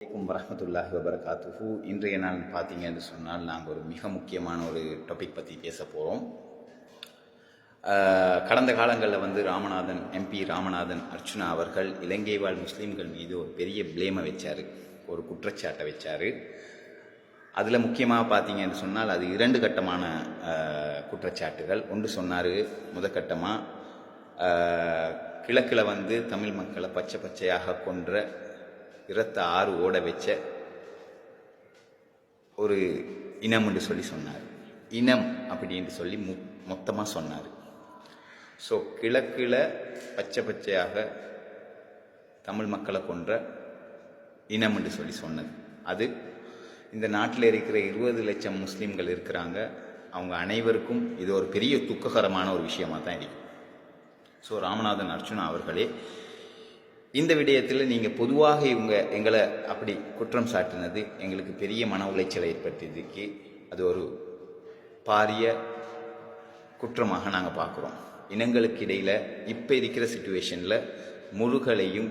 அலைக்கும் வரமத்துல்லாஹி வபரகாத்துஹு. இன்றைய நாள் பார்த்தீங்கன்னு சொன்னால் நாங்கள் ஒரு மிக முக்கியமான ஒரு டாபிக் பற்றி பேச போகிறோம் கடந்த காலங்களில் வந்து ராமநாதன் எம்பி ராமநாதன் அர்ச்சுனா அவர்கள் இலங்கை வாழ் முஸ்லீம்கள் மீது ஒரு பெரிய ப்ளேமை வச்சார். ஒரு குற்றச்சாட்டை வச்சார். அதில் முக்கியமாக பார்த்தீங்கன்னு சொன்னால் அது இரண்டு கட்டமான குற்றச்சாட்டுகள். ஒன்று சொன்னார் முதற்கட்டமாக கிழக்கில் வந்து தமிழ் மக்களை பச்சை பச்சையாக கொன்ற இரத்த ஆறு ஓட வச்ச ஒரு இனம் என்று சொல்லி சொன்னார். இனம் அப்படின்னு சொல்லி மு மொத்தமாக சொன்னார். ஸோ கிழக்கில் பச்சை பச்சையாக தமிழ் மக்களை கொன்ற இனம் என்று சொல்லி சொன்னது. அது இந்த நாட்டில் இருக்கிற இருபது லட்சம் முஸ்லீம்கள் இருக்கிறாங்க. அவங்க அனைவருக்கும் இது ஒரு பெரிய துக்ககரமான ஒரு விஷயமாக தான் இருக்கும் ஸோ ராமநாதன் அர்ச்சுனா அவர்களே இந்த விடயத்தில் நீங்கள் பொதுவாக இவங்க எங்களை அப்படி குற்றம் சாட்டினது எங்களுக்கு பெரிய மன உளைச்சலை ஏற்படுத்தியதுக்கு அது ஒரு பாரிய குற்றமாக நாங்கள் பார்க்குறோம். இனங்களுக்கு இடையில் இப்போ இருக்கிற சுச்சுவேஷனில் முழுகளையும்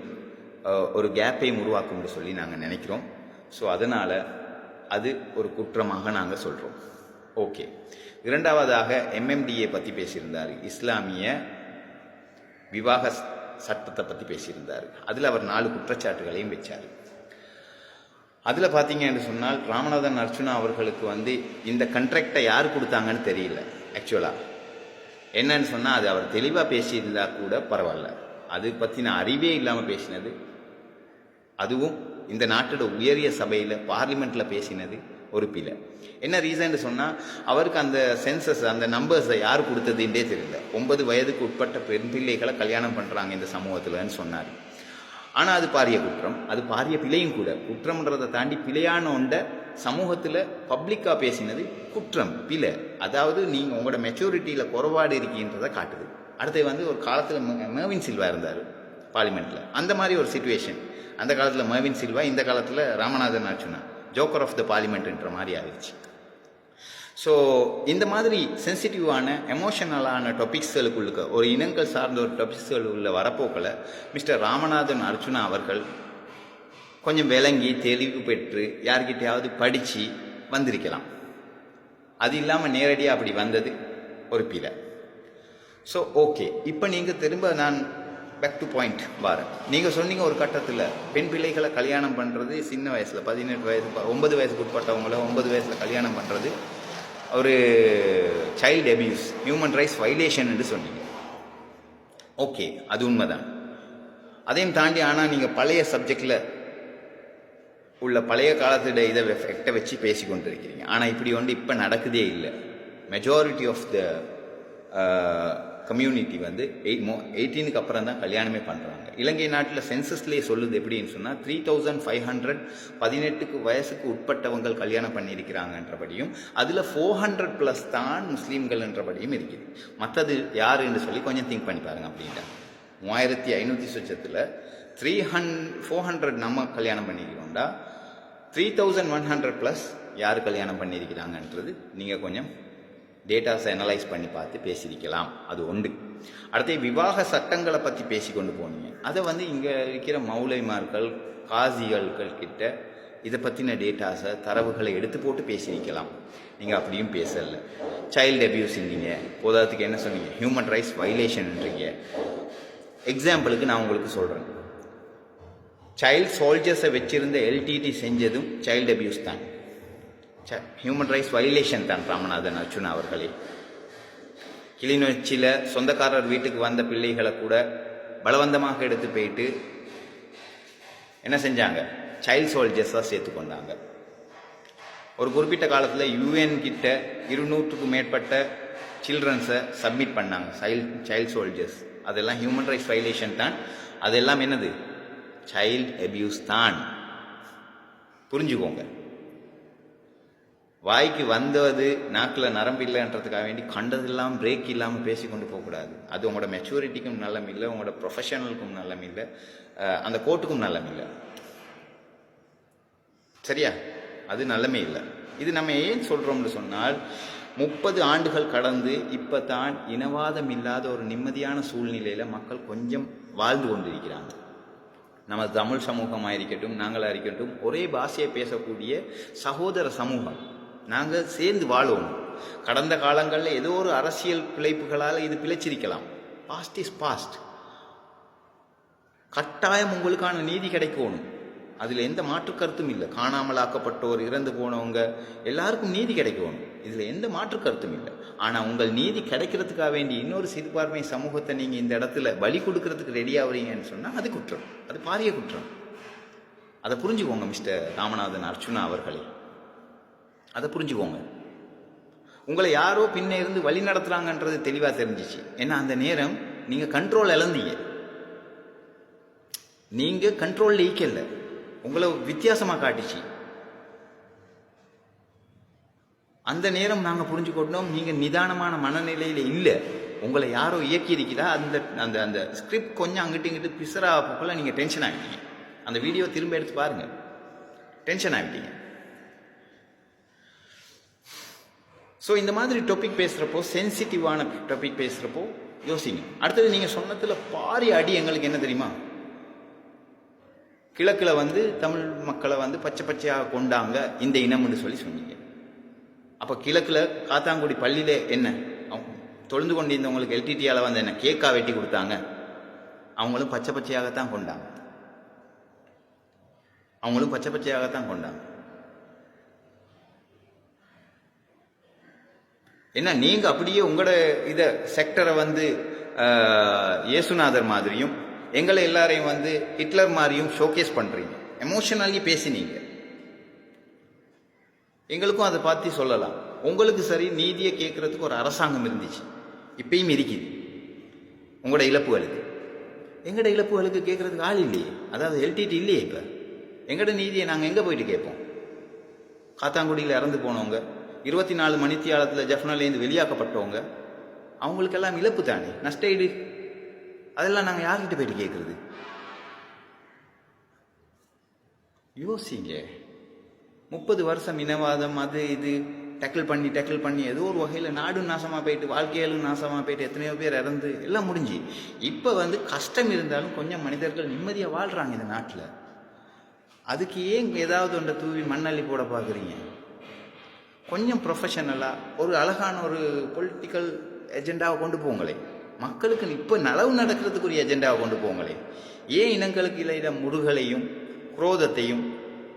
ஒரு கேப்பையும் உருவாக்கும்னு சொல்லி நாங்கள் நினைக்கிறோம். ஸோ அதனால் அது ஒரு குற்றமாக நாங்கள் சொல்கிறோம் ஓகே இரண்டாவதாக எம்எம்டிஏ பற்றி பேசியிருந்தார். இஸ்லாமிய விவாக சட்டத்தை பற்றி பேசியிருந்தார். அதில் அவர் நாலு குற்றச்சாட்டுகளையும் வச்சார். அதில் பார்த்தீங்கன்னு சொன்னால் ராமநாதன் அர்ச்சுனா அவர்களுக்கு வந்து இந்த கண்ட்ராக்டை யார் கொடுத்தாங்கன்னு தெரியல ஆக்சுவலாக என்னன்னு சொன்னால் அது அவர் தெளிவாக பேசியிருந்தால் கூட பரவாயில்ல. அது பற்றின அறிவே இல்லாமல் பேசினது. அதுவும் இந்த நாட்டோட உயரிய சபையில் பார்லிமெண்ட்டில் பேசினது. ஒரு பிழை என்ன ரீசன் சொன்னால் அவருக்கு அந்த சென்சஸ் அந்த நம்பர்ஸை யார் கொடுத்ததுன்றே தெரியல. ஒன்பது வயதுக்கு உட்பட்ட பெண் பிள்ளைகளை கல்யாணம் பண்ணுறாங்க இந்த சமூகத்தில்னு சொன்னார். ஆனால் அது பாரிய குற்றம். அது பாரிய பிழையும் கூட. குற்றம்ன்றதை தாண்டி பிழையான ஒன்றை சமூகத்தில் பப்ளிக்காக பேசினது குற்றம் பிழை. அதாவது நீங்கள் உங்களோட மெச்சூரிட்டியில் குறைபாடு இருக்கின்றதை காட்டுது. அடுத்து வந்து ஒரு காலத்தில் மேவின் சில்வா இருந்தார் பார்லிமெண்ட்டில் அந்த மாதிரி ஒரு சுச்சுவேஷன் அந்த காலத்தில் மேவின் சில்வா இந்த காலத்தில் Ramanathan Archuna joker of the பார்லிமெண்ட்ன்ற மாதிரி ஆயிடுச்சு. ஸோ இந்த மாதிரி சென்சிட்டிவான எமோஷனலான டாபிக்ஸ்களுக்குள்ள ஒரு இனங்கள் சார்ந்த ஒரு டாபிக்ஸ்கள் உள்ள வரப்போக்கில் மிஸ்டர் ராமநாதன் அர்ஜுனா அவர்கள் கொஞ்சம் விளங்கி தெளிவு பெற்று யார்கிட்டையாவது படித்து வந்திருக்கலாம். அது இல்லாமல் நேரடியாக அப்படி வந்தது ஒரு பிற ஸோ ஓகே இப்போ நீங்கள் திரும்ப நான் பேக் டு பாயிண்ட் பாரு. நீங்கள் சொன்னீங்க ஒரு கட்டத்தில் பெண் பிள்ளைகளை கல்யாணம் பண்ணுறது சின்ன வயசில் பதினெட்டு வயசு ஒன்பது வயசுக்கு உட்பட்டவங்கள ஒன்பது வயசில் கல்யாணம் பண்ணுறது ஒரு child abuse human rights violation என்று சொன்னீங்க. ஓகே அது உண்மைதான். அதையும் தாண்டி ஆனால் நீங்கள் பழைய சப்ஜெக்டில் உள்ள பழைய காலத்தோட இதை எஃபெக்டை வச்சு பேசி கொண்டிருக்கிறீங்க ஆனால் இப்படி ஒன்று இப்போ நடக்குதே இல்லை. மெஜாரிட்டி ஆஃப் த கம்யூனிட்டி வந்து எயிட் மோ எயிட்டீனுக்கு அப்புறம் தான் கல்யாணமே பண்ணுறாங்க இலங்கை நாட்டில் சென்சஸ்லேயே சொல்லுது எப்படின்னு சொன்னால் த்ரீ தௌசண்ட் ஃபைவ் ஹண்ட்ரட் பதினெட்டுக்கு வயசுக்கு உட்பட்டவங்க கல்யாணம் பண்ணியிருக்கிறாங்கன்றபடியும் அதில் ஃபோர் ஹண்ட்ரட் ப்ளஸ் தான் முஸ்லீம்கள்ன்றபடியும் இருக்குது. மற்றது யாருன்னு சொல்லி கொஞ்சம் திங்க் பண்ணி பாருங்க அப்படின்ட்டு. மூவாயிரத்தி ஐநூற்றி சொச்சத்தில் த்ரீ ஹன் ஃபோர் ஹண்ட்ரட் நம்ம கல்யாணம் பண்ணிக்கிறோம்டா three thousand one hundred plus யார் கல்யாணம் பண்ணியிருக்கிறாங்கன்றது நீங்கள் கொஞ்சம் டேட்டாஸை அனலைஸ் பண்ணி பார்த்து பேசியிருக்கலாம். அது உண்டு. அடுத்து விவாக சட்டங்களை பற்றி பேசி கொண்டு போனீங்க. அதை வந்து இங்கே இருக்கிற மௌலைமார்கள் காசிகள்கள் கிட்ட இதை பற்றின டேட்டாஸை தரவுகளை எடுத்து போட்டு பேசியிருக்கலாம். நீங்கள் அப்படியும் பேசலை. சைல்டு அபியூஸ்ன்றீங்க போதாதுக்கு என்ன சொன்னீங்க? ஹியூமன் ரைட்ஸ் வைலேஷன்ன்றீங்க எக்ஸாம்பிளுக்கு நான் உங்களுக்கு சொல்கிறேன் சைல்ட் சோல்ஜர்ஸை வச்சிருந்த எல்டிடி செஞ்சதும் சைல்டு அபியூஸ் தான். ஹியூமன் ரைட்ஸ் வைலேஷன் தான் ராமநாதன் அர்ஜுனா அவர்களே. கிளிநொச்சியில் சொந்தக்காரர் வீட்டுக்கு வந்த பிள்ளைகளை கூட பலவந்தமாக எடுத்து போயிட்டு என்ன செஞ்சாங்க? சைல்ட் சோல்ஜர்ஸாக சேர்த்துக்கொண்டாங்க ஒரு குறிப்பிட்ட காலத்தில் யூஎன் கிட்ட இருநூற்றுக்கும் மேற்பட்ட சில்ட்ரன்ஸை சப்மிட் பண்ணாங்க. சைல்ட் சைல்ட் சோல்ஜர்ஸ் அதெல்லாம் ஹியூமன் ரைட்ஸ் வைலேஷன் தான். அதெல்லாம் என்னது? சைல்ட் அபியூஸ் தான். புரிஞ்சுக்கோங்க. வாய்க்கு வந்தது நாக்கில் நரம்பு இல்லைன்றதுக்காக வேண்டி கண்டதெல்லாம் பிரேக் இல்லாமல் பேசி கொண்டு போகக்கூடாது. அது உங்களோட மெச்சூரிட்டிக்கும் நல்லம் இல்லை உங்களோட ப்ரொஃபஷனலுக்கும் நல்லம் இல்லை அந்த கோர்ட்டுக்கும் நல்லம் இல்லை. சரியா? அது நல்லமே இல்லை. இது நம்ம ஏன் சொல்கிறோம்னு சொன்னால் முப்பது ஆண்டுகள் கடந்து இப்போ தான் இனவாதம் இல்லாத ஒரு நிம்மதியான சூழ்நிலையில் மக்கள் கொஞ்சம் வாழ்ந்து கொண்டிருக்கிறாங்க. நம்ம தமிழ் சமூகமாக இருக்கட்டும் நாங்களாக இருக்கட்டும் ஒரே பாஷையை பேசக்கூடிய சகோதர சமூகம். நாங்கள் சேர்ந்து வாழுவோம். கடந்த காலங்களில் ஏதோ ஒரு அரசியல் பிழைப்புகளால் இது பிழைச்சிருக்கலாம். பாஸ்ட் இஸ் பாஸ்ட் கட்டாயம் உங்களுக்கான நீதி கிடைக்கணும் அதில் எந்த மாற்று கருத்தும் இல்லை. காணாமலாக்கப்பட்டோர் இறந்து போனவங்க எல்லாருக்கும் நீதி கிடைக்கணும் இதில் எந்த மாற்று கருத்தும் இல்லை. ஆனால் உங்கள் நீதி கிடைக்கிறதுக்காக வேண்டி இன்னொரு சிறுபான்மை சமூகத்தை நீங்கள் இந்த இடத்துல பலி கொடுக்கறதுக்கு ரெடி ஆகுறீங்கன்னு சொன்னால் அது குற்றம். அது பாரிய குற்றம். அதை புரிஞ்சுக்கோங்க மிஸ்டர் ராமநாதன் அர்ச்சுனா அவர்களே. அதை புரிஞ்சுக்கோங்க. உங்களை யாரோ பின்ன இருந்து வழி நடத்துகிறாங்கன்றது தெளிவாக தெரிஞ்சிச்சு. ஏன்னா அந்த நேரம் நீங்கள் கண்ட்ரோல் இழந்தீங்க. நீங்கள் கண்ட்ரோலில் ஈக்கல உங்களை வித்தியாசமாக காட்டிச்சு. அந்த நேரம் நாங்கள் புரிஞ்சுக்கொண்டோம். நீங்கள் நிதானமான மனநிலையில் இல்லை. உங்களை யாரோ இயக்கி இருக்கிறா அந்த அந்த அந்த ஸ்கிரிப்ட் கொஞ்சம் அங்கிட்டு இங்கிட்டு பிசரா போல நீங்கள் டென்ஷன் ஆகிட்டீங்க அந்த வீடியோ திரும்ப எடுத்து பாருங்கள் டென்ஷன் ஆகிட்டீங்க ஸோ இந்த மாதிரி டாபிக் பேசுகிறப்போ சென்சிட்டிவான டாபிக் பேசுகிறப்போ யோசிங்க. அடுத்தது நீங்கள் சொன்னதில் பாரி அடி எங்களுக்கு என்ன தெரியுமா? கிழக்கில் வந்து தமிழ் மக்களை வந்து பச்சை பச்சையாக கொண்டாங்க இந்த இனம்னு சொல்லி சொன்னீங்க. அப்போ கிழக்கில் காத்தாங்குடி பள்ளியில் என்ன? அவங்க தொழுந்து கொண்டிருந்தவங்களுக்கு எல்டிடியால் வந்து என்ன கேக்கா வெட்டி கொடுத்தாங்க. அவங்களும் பச்சை பச்சையாகத்தான் கொண்டாங்க. அவங்களும் பச்சை பச்சையாகத்தான் கொண்டாங்க. என்ன நீங்கள் அப்படியே உங்களோட இதை செக்டரை வந்து இயேசுநாதர் மாதிரியும் எங்களை எல்லாரையும் வந்து ஹிட்லர் மாதிரியும் ஷோகேஸ் பண்ணுறீங்க எமோஷனலி பேசினீங்க. எங்களுக்கும் அதை பார்த்து சொல்லலாம். உங்களுக்கு சரி நீதியை கேட்குறதுக்கு ஒரு அரசாங்கம் இருந்துச்சு. இப்பயும் இருக்குது. உங்களோட இழப்புகளுக்கு. எங்களோட இழப்புகளுக்கு கேட்குறதுக்கு ஆள் இல்லையே. அதாவது எல்டிடி இல்லையே இப்போ. எங்களோட நீதியை நாங்கள் எங்கே போயிட்டு கேட்போம்? காத்தாங்குடியில் இறந்து போனவங்க. இருபத்தி நாலு மணித்தியாலத்தில் ஜஃப்னாலேருந்து வெளியாக்கப்பட்டவங்க அவங்களுக்கெல்லாம் இழப்பு தானே? நஷ்டஈடு அதெல்லாம் நாங்கள் யார்கிட்ட போயிட்டு கேட்குறது யோசிங்க. முப்பது வருஷம் இனவாதம் அது இது டேக்கிள் பண்ணி டேக்கிள் பண்ணி ஏதோ ஒரு வகையில் நாடும் நாசமாக போயிட்டு வாழ்க்கையிலும் நாசமாக போயிட்டு எத்தனையோ பேர் இறந்து எல்லாம் முடிஞ்சு. இப்போ வந்து கஷ்டம் இருந்தாலும் கொஞ்சம் மனிதர்கள் நிம்மதியாக வாழ்கிறாங்க இந்த நாட்டில். அதுக்கு ஏன் ஏதாவது ஒன்றை தூவி மண்ணள்ளி போட பார்க்குறீங்க கொஞ்சம் ப்ரொஃபஷனலாக ஒரு அழகான ஒரு பொலிட்டிக்கல் எஜெண்டாவை கொண்டு போங்களே. மக்களுக்கு இப்போ நலவு நடக்கிறதுக்குரிய எஜெண்டாவை கொண்டு போங்களே. ஏன் இனங்களுக்கு இடையில முருகலையும் குரோதத்தையும்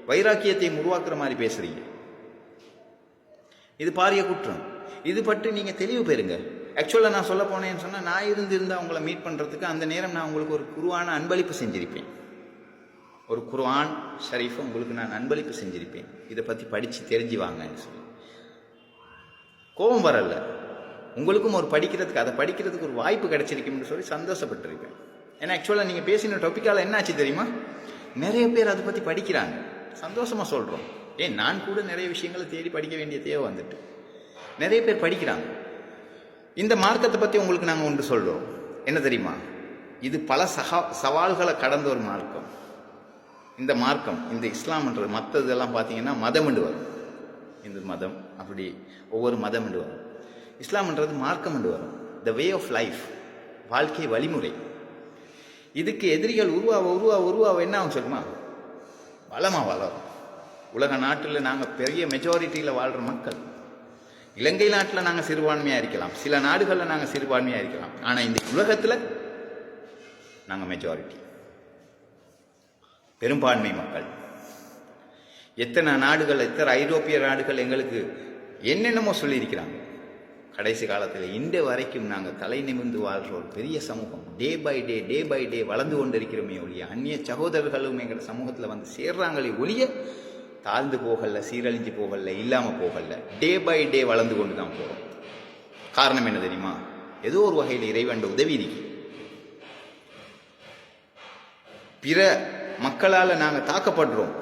வைராக்கியத்தையும் உருவாக்குற மாதிரி பேசுகிறீங்க இது பாரிய குற்றம். இது பற்றி நீங்கள் தெளிவு பெறுங்க. ஆக்சுவலாக நான் சொல்ல போனேன்னு சொன்னால் நான் இருந்து இருந்தால் உங்களை மீட் பண்ணுறதுக்கு அந்த நேரம் நான் உங்களுக்கு ஒரு குருவான அன்பளிப்பு செஞ்சிருப்பேன். ஒரு குர்ஆன் ஷரீஃபை உங்களுக்கு நான் அன்பளிப்பு செஞ்சிருப்பேன். இதை பற்றி படித்து தெரிஞ்சு வாங்கன்னு சொல்லி. கோபம் வரல. உங்களுக்கும் ஒரு படிக்கிறதுக்கு அதை படிக்கிறதுக்கு ஒரு வாய்ப்பு கிடைச்சிருக்கும்னு சொல்லி சந்தோஷப்பட்டிருக்கேன் ஏன்னா ஆக்சுவலாக நீங்கள் பேசின டாப்பிக்கால் என்னாச்சு தெரியுமா? நிறைய பேர் அதை பற்றி படிக்கிறாங்க. சந்தோஷமாக சொல்கிறோம் ஏன் நான் கூட நிறைய விஷயங்களை தேடி படிக்க வேண்டிய தேவை வந்துட்டு. நிறைய பேர் படிக்கிறாங்க. இந்த மார்க்கத்தை பற்றி உங்களுக்கு நாங்கள் ஒன்று சொல்கிறோம் என்ன தெரியுமா? இது பல சகா சவால்களை கடந்த ஒரு மார்க்கம். இந்த மார்க்கம் இந்த இஸ்லாம்ன்றது மற்ற இதெல்லாம் பார்த்தீங்கன்னா மதம்ண்டு வரும். இந்து மதம் அப்படி ஒவ்வொரு மதம் என்று வரும். இஸ்லாம்ன்றது மார்க்கம்ண்டு வரும். த வே ஆஃப் லைஃப் வாழ்க்கை வழிமுறை. இதுக்கு எதிரிகள் உருவாக உருவா உருவாக என்ன ஆகும் சொல்லுமா? வளமாக வளரும். உலக நாட்டில் நாங்கள் பெரிய மெஜாரிட்டியில் வாழ்கிற மக்கள். இலங்கை நாட்டில் நாங்கள் சிறுபான்மையாக இருக்கலாம். சில நாடுகளில் நாங்கள் சிறுபான்மையாக இருக்கலாம். ஆனால் இந்த உலகத்தில் நாங்கள் மெஜாரிட்டி பெரும்பான்மை மக்கள். எத்தனை நாடுகள் எத்தனை ஐரோப்பிய நாடுகள் எங்களுக்கு என்னென்னமோ சொல்லியிருக்கிறாங்க. கடைசி காலத்தில் இன்று வரைக்கும் நாங்கள் தலை நிமிர்ந்து வாழ்கிற ஒரு பெரிய சமூகம் day by day day by day வளர்ந்து கொண்டிருக்கிறோமே ஒழிய அந்நிய சகோதரர்களும் எங்கள் சமூகத்தில் வந்து சேர்றாங்களே ஒழிய தாழ்ந்து போகல சீரழிஞ்சு போகல இல்லாமல் போகல டே பை டே வளர்ந்து கொண்டு தான் போகிறோம் காரணம் என்ன தெரியுமா? ஏதோ ஒரு வகையில் இறைவண்ட உதவி இருக்கு. பிற மக்களால் நாங்கள் தாக்கப்படுறோம்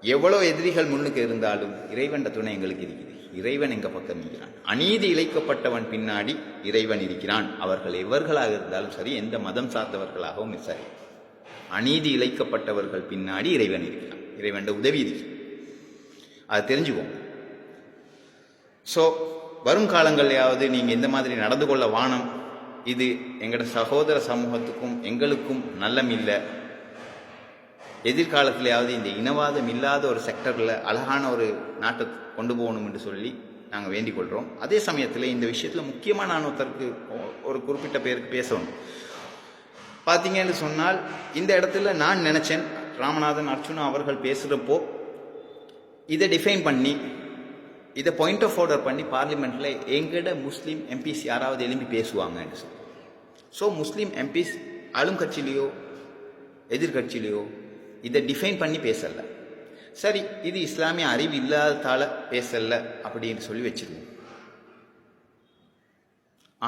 எவ்வளோ எதிரிகள் முன்னுக்கு இருந்தாலும் இறைவன் துணை எங்களுக்கு இருக்குது இறைவன் எங்கள் பக்கம் இருக்கிறான் அநீதி இழைக்கப்பட்டவன் பின்னாடி இறைவன் இருக்கிறான். அவர்கள் எவர்களாக இருந்தாலும் சரி எந்த மதம் சார்ந்தவர்களாகவும் சரி அநீதி இழைக்கப்பட்டவர்கள் பின்னாடி இறைவன் இருக்கிறான். இறைவன் உதவி இருக்கு அதை தெரிஞ்சுக்கோங்க. ஸோ வருங்காலங்களையாவது நீங்கள் இந்த மாதிரி நடந்து கொள்ள வானம் இது எங்களோட சகோதர சமூகத்துக்கும் எங்களுக்கும் நல்லம் இல்லை. எதிர்காலத்திலேயாவது இந்த இனவாதம் இல்லாத ஒரு செக்டரில் அழகான ஒரு நாட்டை கொண்டு போகணும் என்று சொல்லி நாங்கள் வேண்டிக் கொள்கிறோம் அதே சமயத்தில் இந்த விஷயத்தில் முக்கியமாக நான் ஒருத்தருக்கு ஒரு குறிப்பிட்ட பேருக்கு பேசணும். பார்த்தீங்கன்னு சொன்னால் இந்த இடத்துல நான் நினச்சேன் ராமநாதன் அர்ஜுனா அவர்கள் பேசுகிறப்போ இதை டிஃபைன் பண்ணி இதை பாயிண்ட் ஆஃப் ஆர்டர் பண்ணி பார்லிமெண்ட்டில் எங்கட முஸ்லீம் எம்பிஸ் யாராவது எழும்பி பேசுவாங்கன்னு சொல்லி. ஸோ முஸ்லீம் எம்பிஸ் ஆளும் கட்சியிலையோ எதிர்கட்சியிலையோ இதை டிஃபைன் பண்ணி பேசலை. சரி இது இஸ்லாமிய அறிவு இல்லாததால் பேசலை அப்படின்னு சொல்லி வச்சிருவோம்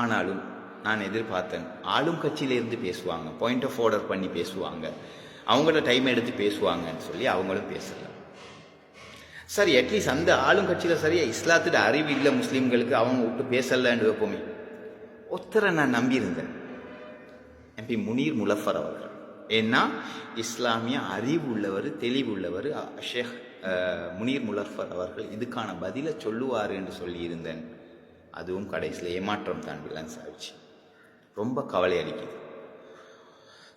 ஆனாலும் நான் எதிர்பார்த்தேன் ஆளும் கட்சியிலேருந்து பேசுவாங்க பாயிண்ட் ஆஃப் ஆர்டர் பண்ணி பேசுவாங்க அவங்கள டைம் எடுத்து பேசுவாங்கன்னு சொல்லி அவங்களும் பேசலை. சரி அட்லீஸ்ட் அந்த ஆளும் கட்சியில் சரியா இஸ்லாத்தோட அறிவு இல்லை முஸ்லீம்களுக்கு அவங்க விட்டு பேசலைன்னு வைப்போமே ஒருத்தரை நான் நம்பியிருந்தேன். எம்பி முனீர் முலஃபர் அவர்கள். ஏன்னா இஸ்லாமிய அறிவு உள்ளவர் தெளிவு உள்ளவர் ஷேக் முனீர் முலர்ஃபர் அவர்கள் இதுக்கான பதிலை சொல்லுவார் என்று சொல்லியிருந்தேன். அதுவும் கடைசியில் ஏமாற்றம் தான் விலன்ஸ் ஆயிடுச்சு ரொம்ப கவலை அளிக்குது.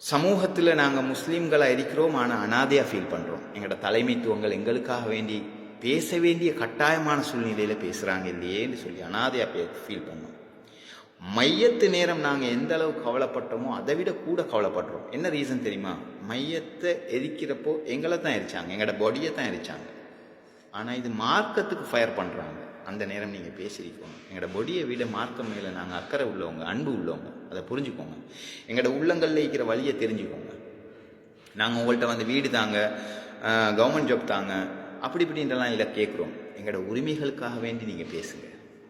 சமூகத்தில் நாங்கள் முஸ்லீம்களாக இருக்கிறோம் ஆனால் அனாதையாக ஃபீல் பண்ணுறோம் எங்களோட தலைமைத்துவங்கள் எங்களுக்காக வேண்டி பேச வேண்டிய கட்டாயமான சூழ்நிலையில் பேசுகிறாங்க இல்லையேன்னு சொல்லி அனாதையாக ஃபீல் பண்ணோம். மையத்து நேரம் நாங்கள் எந்த அளவு கவலைப்பட்டோமோ அதை விட கூட கவலைப்படுறோம் என்ன ரீசன் தெரியுமா? மையத்தை எரிக்கிறப்போ எங்களை தான் எரிச்சாங்க. எங்களோட பாடியை தான் எரிச்சாங்க. ஆனால் இது மார்க்கத்துக்கு ஃபயர் பண்ணுறாங்க அந்த நேரம் நீங்கள் பேசியிருக்கோங்க எங்களோட பொடியை விட மார்க்கம் மேலே நாங்கள் அக்கறை உள்ளவங்க அன்பு உள்ளவங்க. அதை புரிஞ்சுக்கோங்க. எங்களோட உள்ளங்களில் இருக்கிற வழியை தெரிஞ்சுக்கோங்க. நாங்கள் உங்கள்கிட்ட வந்து வீடு தாங்க கவர்மெண்ட் ஜாப் தாங்க அப்படி இப்படின்றலாம் இல்லை கேட்குறோம் எங்களோட உரிமைகளுக்காக வேண்டி நீங்கள் பேசுங்க.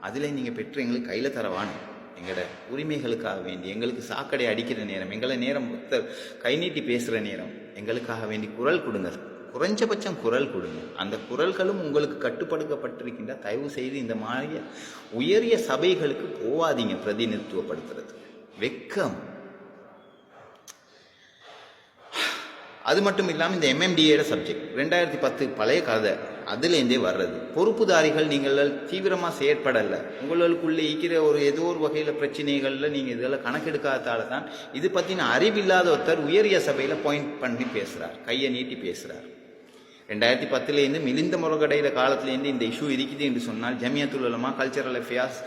அதில் நீங்கள் பெற்று எங்களுக்கு கையில் தரவானு எங்களோட உரிமைகளுக்காக வேண்டி எங்களுக்கு சாக்கடை அடிக்கிற நேரம் எங்களை நேரம் மொத்த கை நீட்டி பேசுகிற நேரம் எங்களுக்காக வேண்டி குரல் கொடுங்க. குறைஞ்சபட்சம் குரல் கொடுங்க. அந்த குரல்களும் உங்களுக்கு கட்டுப்படுத்தப்பட்டிருக்கின்ற தயவு செய்து இந்த மாதிரி உயரிய சபைகளுக்கு போவாதீங்க பிரதிநிதித்துவப்படுத்துறது. வெக்கம். அது மட்டும் இல்லாமல் இந்த எம்எம்டிஏட சப்ஜெக்ட் ரெண்டாயிரத்தி பத்து பழைய கதை. அதுலேருந்தே வர்றது. பொறுப்புதாரிகள் நீங்கள் தீவிரமாக செயற்படலை. உங்களுக்குள்ளே இருக்கிற ஒரு ஏதோ ஒரு வகையில் பிரச்சனைகளில் நீங்கள் இதெல்லாம் கணக்கெடுக்காததால தான் இது பற்றின அறிவில்லாத ஒருத்தர் உயரிய சபையில் பாயிண்ட் பண்ணி பேசுகிறார் கையை நீட்டி பேசுகிறார் ரெண்டாயிரத்தி பத்துலேருந்து மிலிந்த முருகடையில காலத்துலேருந்து இந்த இஷ்யூ இருக்குது என்று சொன்னால் ஜமியத்துல் உலமா கல்ச்சரல் அஃபேர்ஸ்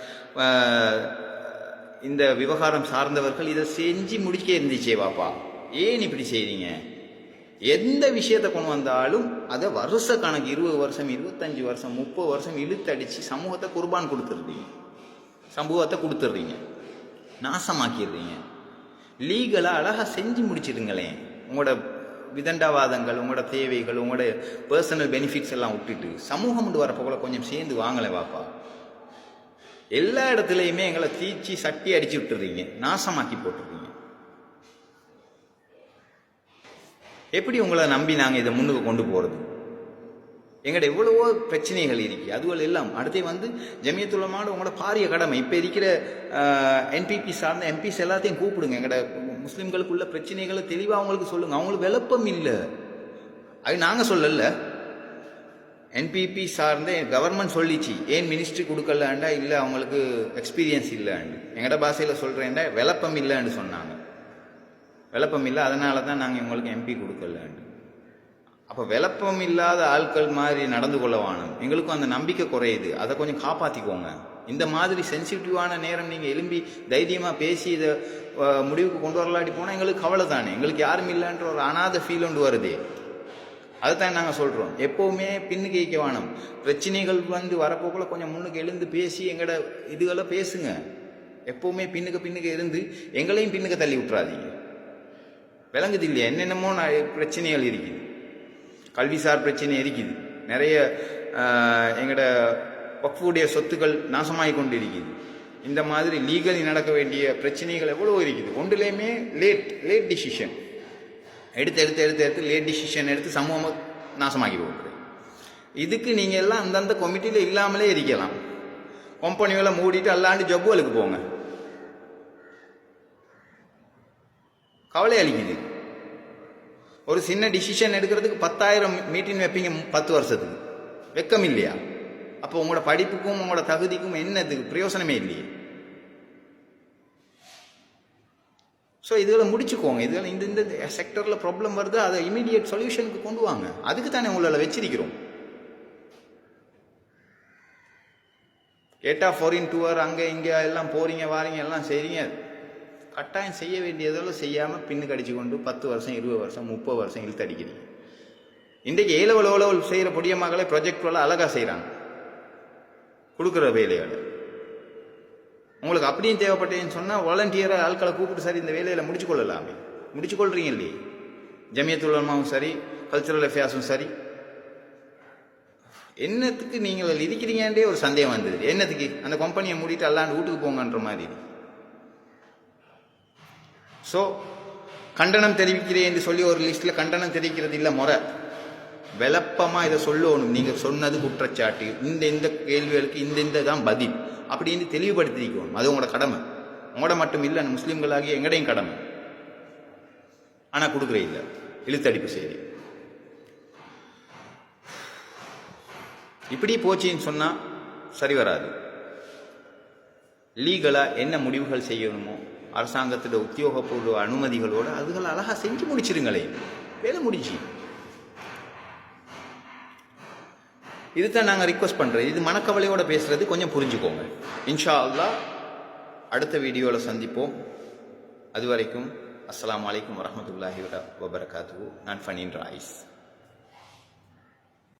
இந்த விவகாரம் சார்ந்தவர்கள் இதை செஞ்சு முடிக்க இருந்துச்சே வாப்பா ஏன் இப்படி செய்றீங்க? எந்த விஷயத்தை கொண்டு வந்தாலும் அதை வருஷ கணக்கு இருபது வருஷம் இருபத்தஞ்சி வருஷம் முப்பது வருஷம் இழுத்தடிச்சு சமூகத்தை குர்பான் கொடுத்துருந்தீங்க சமூகத்தை கொடுத்துட்றீங்க. நாசமாக்கிடுறீங்க. லீகலாக அழகாக செஞ்சு முடிச்சிடுங்களேன். உங்களோட விதண்டாவாதங்கள் உங்களோட தேவைகள் உங்களோட பர்சனல் பெனிஃபிட்ஸ் எல்லாம் விட்டுட்டு சமூகம் கொண்டு வரப்போ கூட கொஞ்சம் சேர்ந்து வாங்கலை வாப்பா எல்லா இடத்துலையுமே எங்களை தீச்சி சட்டி அடிச்சு விட்டுறீங்க நாசமாக்கி போட்டுறீங்க எப்படி உங்களை நம்பி நாங்கள் இதை முன்னுக்கு கொண்டு போகிறது எங்கள்கிட்ட எவ்வளவோ பிரச்சனைகள் இருக்குது அதுவும் எல்லாம் அடுத்து வந்து ஜமியத்துலமான உங்களோட பாரிய கடமை. இப்போ இருக்கிற என்பிபி சார்ந்த எம்பிஸ் எல்லாத்தையும் கூப்பிடுங்க. எங்கள்கிட்ட முஸ்லீம்களுக்குள்ள பிரச்சனைகளை தெளிவாக அவங்களுக்கு சொல்லுங்கள் அவங்களுக்கு விளப்பம் இல்லை. அது நாங்கள் சொல்லல. என்பிபி சார்ந்த கவர்மெண்ட் சொல்லிச்சு. ஏன் மினிஸ்ட்ரி கொடுக்கலான்டா இல்லை அவங்களுக்கு எக்ஸ்பீரியன்ஸ் இல்லைன்னு எங்கட பாஷையில் சொல்கிறேன்டா விளப்பம் இல்லைன்னு சொன்னாங்க. விளப்பம் இல்லை அதனால தான் நாங்கள் எங்களுக்கு எம்பி கொடுக்கலன்னு அப்போ விளப்பம் இல்லாத ஆட்கள் மாதிரி நடந்து கொள்ள வேணும் எங்களுக்கும் அந்த நம்பிக்கை குறையுது. அதை கொஞ்சம் காப்பாற்றிக்கோங்க இந்த மாதிரி சென்சிட்டிவான நேரம் நீங்கள் எழும்பி தைரியமாக பேசி இதை முடிவுக்கு கொண்டு வரலாட்டி போனால் எங்களுக்கு கவலை தானே. எங்களுக்கு யாரும் இல்லைன்ற ஒரு அனாத ஃபீல் ஒன்று வருதே. அதுதான் நாங்கள் சொல்கிறோம் எப்போவுமே பின்னுக்கு இயக்க வேணும் பிரச்சனைகள் வந்து வரப்போக்குள்ள கொஞ்சம் முன்னுக்கு எழுந்து பேசி எங்களோட இதுகளை பேசுங்க. எப்போவுமே பின்னுக்கு பின்னுக்கு இருந்து எங்களையும் பின்னுக்கு தள்ளி விட்டுறாதீங்க. விளங்குது இல்லையா? என்னென்னமோ பிரச்சனைகள் இருக்குது. கல்விசார் பிரச்சனை இருக்குது. நிறைய எங்களோட வக்ஃபுடைய சொத்துக்கள் நாசமாகி கொண்டு இருக்குது இந்த மாதிரி லீகலி நடக்க வேண்டிய பிரச்சனைகள் எவ்வளோ இருக்குது. ஒன்றுலேயுமே லேட் லேட் டிசிஷன். எடுத்து எடுத்து எடுத்து எடுத்து லேட் டிசிஷன் எடுத்து சமூகம் நாசமாகி போகுது இதுக்கு நீங்கள் எல்லாம் அந்தந்த கமிட்டியில் இல்லாமலே இருக்கலாம். கம்பெனிகளை மூடிட்டு அல்லாண்டு ஜப்புகளுக்கு போங்க. கவலை அளிக்குது. ஒரு சின்ன டிசிஷன் எடுக்கிறதுக்கு பத்தாயிரம் மீட்டிங் வைப்பீங்க பத்து வருஷத்துக்கு. வெக்கம் இல்லையா? அப்போ உங்களோட படிப்புக்கும் உங்களோட தகுதிக்கும் என்னதுக்கு பிரயோசனமே இல்லையே. ஸோ இதுகளை முடிச்சுக்கோங்க. இதுகளை இந்த இந்த செக்டரில் ப்ராப்ளம் வருது அதை இமீடியட் சொல்யூஷனுக்கு கொண்டு வாங்க. அதுக்கு தானே உங்களை வச்சிருக்கிறோம். கேட்டால் ஃபாரின் டூர் அங்கே இங்கே எல்லாம் போகிறீங்க வாரீங்க எல்லாம் செய்கிறீங்க கட்டாயம் செய்ய வேண்டியதெல்லாம் செய்யாமல் பின்னு கடிச்சு கொண்டு பத்து வருஷம் இருபது வருஷம் முப்பது வருஷம் இழுத்து அடிக்கிறீங்க. இன்றைக்கு ஏழவள் ஓலவல் செய்கிற பொடிய மகளே ப்ரொஜெக்ட் வேலை அழகாக செய்கிறாங்க கொடுக்குற வேலைகளை உங்களுக்கு அப்படியும் தேவைப்பட்டேன்னு சொன்னால் வாலண்டியராக ஆட்களை கூப்பிட்டு சரி இந்த வேலையில் முடிச்சு கொள்ளலாமே முடிச்சு கொள்றீங்க இல்லையே ஜமியத்துலமாவும் சரி கல்ச்சுரல் அஃபேர்ஸும் சரி. என்னத்துக்கு நீங்கள் இருக்கிறீங்கன்றே ஒரு சந்தேகம் வந்தது. என்னத்துக்கு? அந்த கம்பெனியை மூடிட்டு அல்லாண்டு வீட்டுக்கு போங்கன்ற மாதிரி. ஸோ கண்டனம் தெரிவிக்கிறேன் என்று சொல்லி ஒரு லிஸ்ட்டில் கண்டனம் தெரிவிக்கிறது இல்லை முறை. விளப்பமாக இதை சொல்லணும். நீங்கள் சொன்னது குற்றச்சாட்டு. இந்த இந்த கேள்விகளுக்கு இந்த இந்த தான் பதில். அப்படின்னு தெளிவுபடுத்திக்கணும். அது உங்களோட கடமை. உங்களோட மட்டும் இல்லை முஸ்லீம்களாகிய எங்கடையும் கடமை. ஆனால் கொடுக்குறே இல்லை. இழுத்தடிப்பு செய்தி. இப்படி போச்சுன்னு சொன்னால் சரி வராது. லீகலாக என்ன முடிவுகள் செய்யணுமோ அரசாங்கத்தோட உத்தியோகபூர்வ அனுமதிகளோடு அதுகள் அழகாக செஞ்சு முடிச்சிருங்களே. வேலை முடிச்சு இதுதான் நாங்கள் ரிக்வஸ்ட் பண்ணுறது இது மனக்கவலையோடு பேசுகிறது கொஞ்சம் புரிஞ்சுக்கோங்க. இன்ஷா அல்லா அடுத்த வீடியோவில் சந்திப்போம். அது வரைக்கும் அஸ்லாம் வலைக்கம் வரமத்துல்லாஹி வபரகாத்து நான் ஃபனின் ராய்ஸ்.